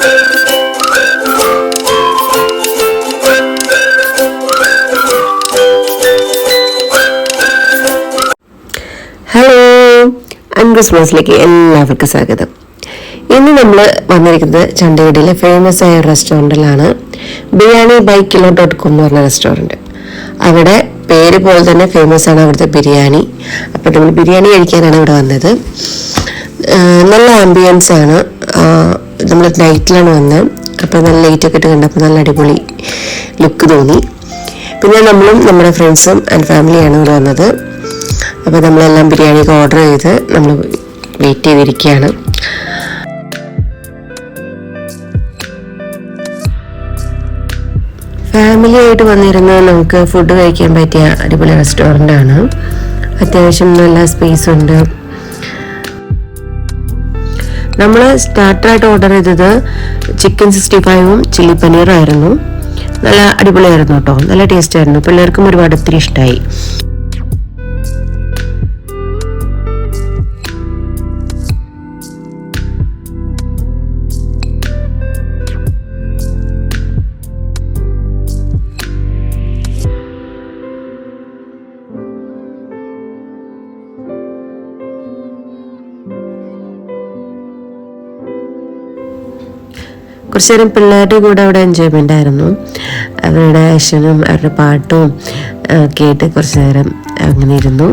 Hello അൻക്രിസ്മസിലേക്ക് എല്ലാവർക്കും സ്വാഗതം. ഇന്ന് നമ്മൾ വന്നിരിക്കുന്നത് ചണ്ഡീഗഡിലെ ഫേമസ് ആയ റെസ്റ്റോറന്റിലാണ് biryani by kilo dot com എന്ന് പറഞ്ഞ റെസ്റ്റോറന്റ് അവിടെ പേര് പോലെ തന്നെ ഫേമസ് ആണ് അവിടുത്തെ ബിരിയാണി അപ്പോൾ നമ്മൾ ബിരിയാണി കഴിക്കാനാണ് ഇവിടെ വന്നത്. നല്ല ആംബിയൻസ് ആണ്. നമ്മൾ നൈറ്റിലാണ് വന്നത് അപ്പോൾ നല്ല ലൈറ്റൊക്കെ ഇട്ട് കണ്ടപ്പോൾ നല്ല അടിപൊളി ലുക്ക് തോന്നി. പിന്നെ നമ്മളും നമ്മുടെ ഫ്രണ്ട്സും ആൻഡ് ഫാമിലിയാണ് ഇവിടെ വന്നത്. അപ്പോൾ നമ്മളെല്ലാം ബിരിയാണിയൊക്കെ ഓർഡർ ചെയ്ത് നമ്മൾ വെയിറ്റ് ചെയ്തിരിക്കുകയാണ്. ഫാമിലി ആയിട്ട് വന്നിരുന്ന് നമുക്ക് ഫുഡ് കഴിക്കാൻ പറ്റിയ അടിപൊളി റെസ്റ്റോറന്റ് ആണ്. അത്യാവശ്യം നല്ല സ്പേസ് ഉണ്ട്. നമ്മൾ സ്റ്റാർട്ടറായിട്ട് ഓർഡർ ചെയ്തത് ചിക്കൻ സിക്സ്റ്റി ഫൈവും ചില്ലി പനീറും ആയിരുന്നു. നല്ല അടിപൊളിയായിരുന്നു കേട്ടോ നല്ല ടേസ്റ്റ് ആയിരുന്നു. പിള്ളേർക്കും ഒരുപാട് ഒത്തിരി ഇഷ്ടമായി കുറച്ച് നേരം പിള്ളേരുടെ കൂടെ അവിടെ എൻജോയ്മെന്റ് ആയിരുന്നു. അവരുടെ ആക്ഷനും അവരുടെ പാട്ടും കേട്ട് കുറച്ച് നേരം അങ്ങനെ ഇരുന്നു.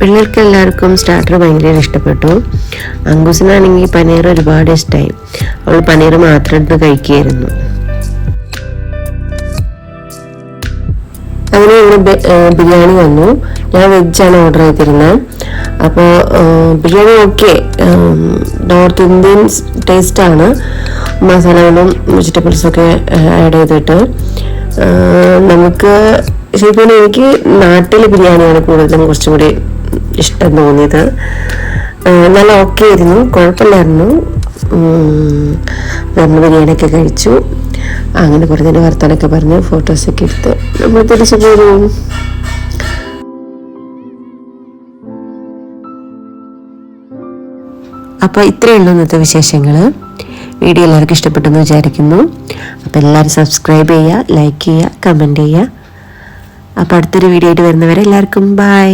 പിള്ളേർക്ക് എല്ലാവർക്കും സ്റ്റാർട്ടർ ഭയങ്കര ഇഷ്ടപ്പെട്ടു. അങ്കുസിനാണെങ്കിൽ പനീർ ഒരുപാട് ഇഷ്ടമായി അവൾ പനീർ മാത്രം എടുത്ത് കഴിക്കുകയായിരുന്നു ഏഹ് ബിരിയാണി വന്നു. ഞാൻ വെജാണ് ഓർഡർ ചെയ്തിരുന്നത് അപ്പോൾ ബിരിയാണി ഓക്കെ നോർത്ത് ഇന്ത്യൻ ടേസ്റ്റാണ് മസാലകളും വെജിറ്റബിൾസൊക്കെ ആഡ് ചെയ്തിട്ട്. നമുക്ക് ശരിക്കും എനിക്ക് നാട്ടിലെ ബിരിയാണിയാണ് കൂടുതലും കുറച്ചും കൂടി ഇഷ്ടം തോന്നിയത്. നല്ല ഓക്കെ ആയിരുന്നു. കുഴപ്പമില്ലായിരുന്നു. നമ്മൾ ബിരിയാണിയൊക്കെ കഴിച്ചു. അങ്ങനെ കുറേ നേരം വർത്താനൊക്കെ പറഞ്ഞ് ഫോട്ടോസൊക്കെ എടുത്ത് നമ്മൾ തിരിച്ചു പോരും. അപ്പോൾ ഇത്രയേ ഉള്ളൂ ഇന്നത്തെ വിശേഷങ്ങൾ വീഡിയോ എല്ലാവർക്കും ഇഷ്ടപ്പെട്ടെന്ന് വിചാരിക്കുന്നു. അപ്പോൾ എല്ലാവരും സബ്സ്ക്രൈബ് ചെയ്യുക ലൈക്ക് ചെയ്യുക കമന്റ് ചെയ്യുക. അപ്പോൾ അടുത്തൊരു വീഡിയോ ആയിട്ട് വരുന്നവരെ എല്ലാവർക്കും ബൈ